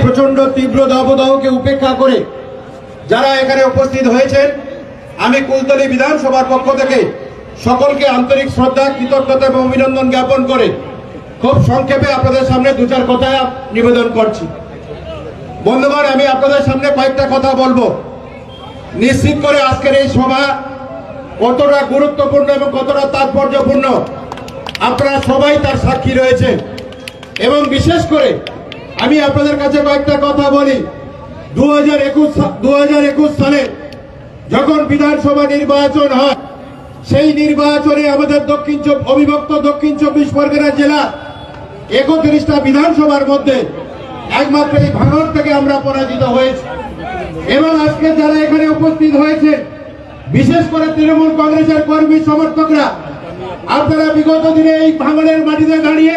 প্রচণ্ড তীব্র দাবদাহকে উপেক্ষা করে যারা এখানে উপস্থিত হয়েছেন, আমি কুলতলি বিধানসভার পক্ষ থেকে সকলকে আন্তরিক শ্রদ্ধা, কৃতজ্ঞতা এবং অভিনন্দন জ্ঞাপন করে খুব সংক্ষেপে আপনাদের সামনে দু চার কথা নিবেদন করছি। বন্ধুগণ, আমি আপনাদের সামনে কয়েকটা কথা বলব। নিশ্চিত করে আজকের এই সভা কতটা গুরুত্বপূর্ণ এবং কতটা তাৎপর্যপূর্ণ, আপনারা সবাই তার সাক্ষী রয়েছে এবং বিশেষ করে আমি আপনাদের কাছে কয়েকটা কথা বলি। দু হাজার একুশ সালে যখন বিধানসভা নির্বাচন হয়, সেই নির্বাচনে আমাদের দক্ষিণ অবিভক্ত দক্ষিণ চব্বিশ পরগনা জেলা একত্রিশটা বিধানসভার মধ্যে একমাত্র এই ভাঙর থেকে আমরা পরাজিত হয়েছি। এবং আজকে যারা এখানে উপস্থিত হয়েছে বিশেষ করে তৃণমূল কংগ্রেসের কর্মী সমর্থকরা, আপনারা বিগত দিনে এই ভাঙনের মাটিতে দাঁড়িয়ে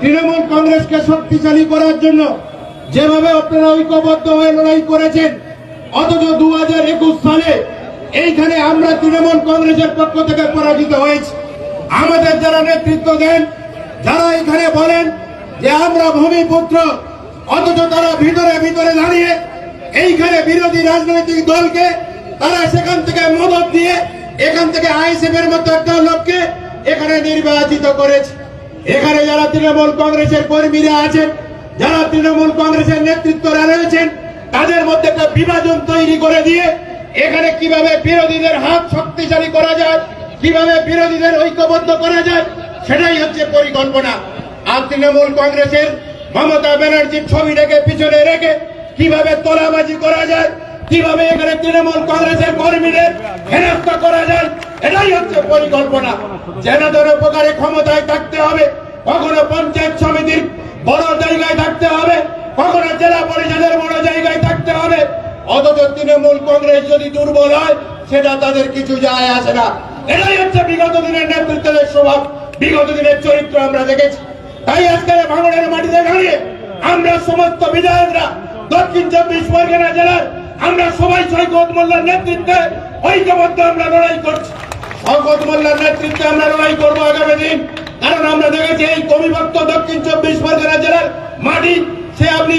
তৃণমূল কংগ্রেসকে শক্তিশালী করার জন্য যেভাবে আপনারা ঐক্যবদ্ধ হয়ে লড়াই করেছেন, অথচ দু হাজার একুশ সালে এইখানে আমরা তৃণমূল কংগ্রেসের পক্ষ থেকে পরাজিত হয়েছি। আমাদের যারা নেতৃত্ব দেন, যারা এখানে বলেন যে আমরা ভূমিপুত্র, অথচ তারা ভিতরে ভিতরে দাঁড়িয়ে এইখানে বিরোধী রাজনৈতিক দলকে তারা সেখান থেকে মদত দিয়ে এখান থেকে আইএসএফ এর মতো একটা লোককে এখানে নির্বাচিত করেছে। এখানে যারা তৃণমূল কংগ্রেসের কর্মীরা আছেন, যারা তৃণমূল কংগ্রেসের নেতৃত্বরা রয়েছেন, তাদের মধ্যে একটা বিভাজন তৈরি করে দিয়ে এখানে কীভাবে বিরোধীদের হাত শক্তিশালী করা যায়, কীভাবে বিরোধীদের ঐক্যবদ্ধ করা যায়, সেটাই হচ্ছে পরিকল্পনা। আর তৃণমূল কংগ্রেসের মমতা ব্যানার্জির ছবিটাকে পিছনে রেখে কীভাবে তোলাবাজি করা যায়, কীভাবে এখানে তৃণমূল কংগ্রেসের কর্মীদের হেনস্থা করা যায়, এটাই হচ্ছে পরিকল্পনা। যেন ধরে প্রকারে ক্ষমতায় অথচ তৃণমূল কংগ্রেস যদি দুর্বল হয়, সেটা তাদের কিছু যায় আসে না। এটাই হচ্ছে বিগত দিনের নেতৃত্বের স্বভাব। বিগত দিনের চরিত্র আমরা দেখেছি। তাই আজকের ভাঙড়ের মাটিতে দাঁড়িয়ে আমরা সমস্ত বিধায়করা দক্ষিণ চব্বিশ পরগনা জেলার আমরা সবাই সৈকত মোল্লার নেতৃত্বে ঐক্যবদ্ধ আমরা লড়াই করছি। শওকত মোল্লার নেতৃত্বে আমরা লড়াই করব আগামী দিন। কারণ আমরা দেখেছি এই কবিভক্ত দক্ষিণ চব্বিশ পরগনা জেলার মাটি, সে আপনি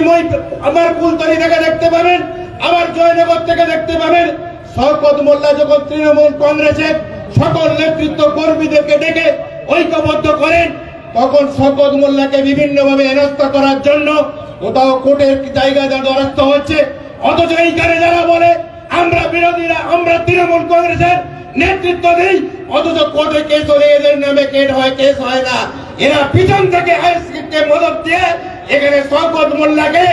আমার কুলতলি থেকে দেখতে পাবেন। আবার জয়নগর থেকে দেখতে পাবেন শওকত মোল্লা যখন তৃণমূল কংগ্রেসের সকল নেতৃত্ব কর্মীদেরকে ডেকে ঐক্যবদ্ধ করেন, তখন শওকত মোল্লাকে বিভিন্নভাবে হেনস্থা করার জন্য কোথাও কোর্টের জায়গায় দ্বারস্থ হচ্ছে। অথচ এইখানে যারা বলে, আমরা বিরোধীরা, আমরা তৃণমূল কংগ্রেসের নেতৃত্ব দেই। অথচ কোর্টে কেস হলে এদের নামে কেট হয়, কেস হয় না। এরা পিছন থেকে আইসিকে মদত দিয়ে এখানে শওকত মোল্লাকে,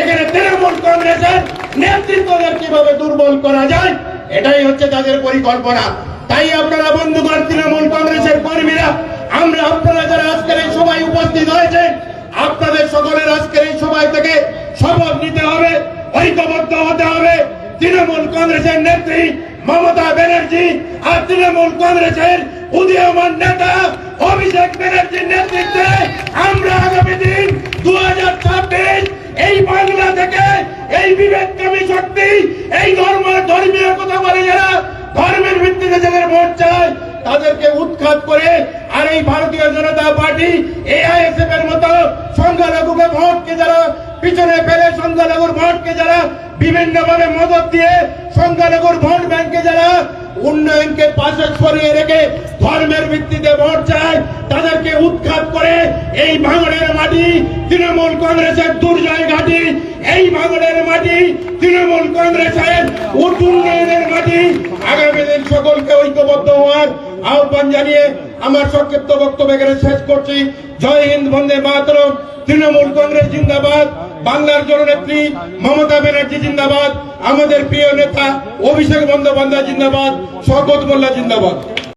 এখানে তৃণমূল কংগ্রেসের নেতৃত্বদের কীভাবে দুর্বল করা যায়, এটাই হচ্ছে তাদের পরিকল্পনা। তাই আপনারা বন্ধুগণ, তৃণমূল কংগ্রেসের কর্মীরা, আমরা আপনারা যারা আজকের এই সবাই উপস্থিত হয়েছেন, আপনাদের সকলের আজকের এই সবাই থেকে শপথ নিতে হবে, ঐক্যবদ্ধ হতে হবে। তৃণমূল কংগ্রেসের নেত্রী মমতা ব্যানার্জি আর তৃণমূল কংগ্রেসের উদীয়মান নেতা অভিষেক ব্যানার্জির ধর্মীয় কথা বলে যারা ধর্মের ভিত্তিতে যাদের ভোট চায়, তাদেরকে উৎখাত করে আর এই ভারতীয় জনতা পার্টি এআইএসএফ এর মতো সংখ্যালঘুকে ভোটকে যারা পিছনে ফেলে সংখ্যালঘুর ভোটকে যারা বিভিন্ন ভাবে মদত দিয়ে সংখ্যালঘুর ভোট ব্যাংকে যারা উন্নয়নকে পাশে সরিয়ে রেখে ধর্মের ভিত্তিতে ভোট চায়, তাদেরকে উৎখাত করে এই ভাঙড়ের মাটি তৃণমূল কংগ্রেসের দুর্জয় ঘাটি। এই ভাঙড়ের মাটি তৃণমূল কংগ্রেসের উন্নয়নের মাটি। আগামী দিন সকলকে ঐক্যবদ্ধ হওয়ার আহ্বান জানিয়ে আমার সংক্ষিপ্ত বক্তব্য এখানে শেষ করছি। জয় হিন্দ, বন্দে মাতরম। তৃণমূল কংগ্রেস জিন্দাবাদ। বাংলার জননেত্রী মমতা ব্যানার্জি জিন্দাবাদ। আমাদের প্রিয় নেতা অভিষেক বন্দ্যোপাধ্যায় জিন্দাবাদ। শওকত মোল্লা জিন্দাবাদ।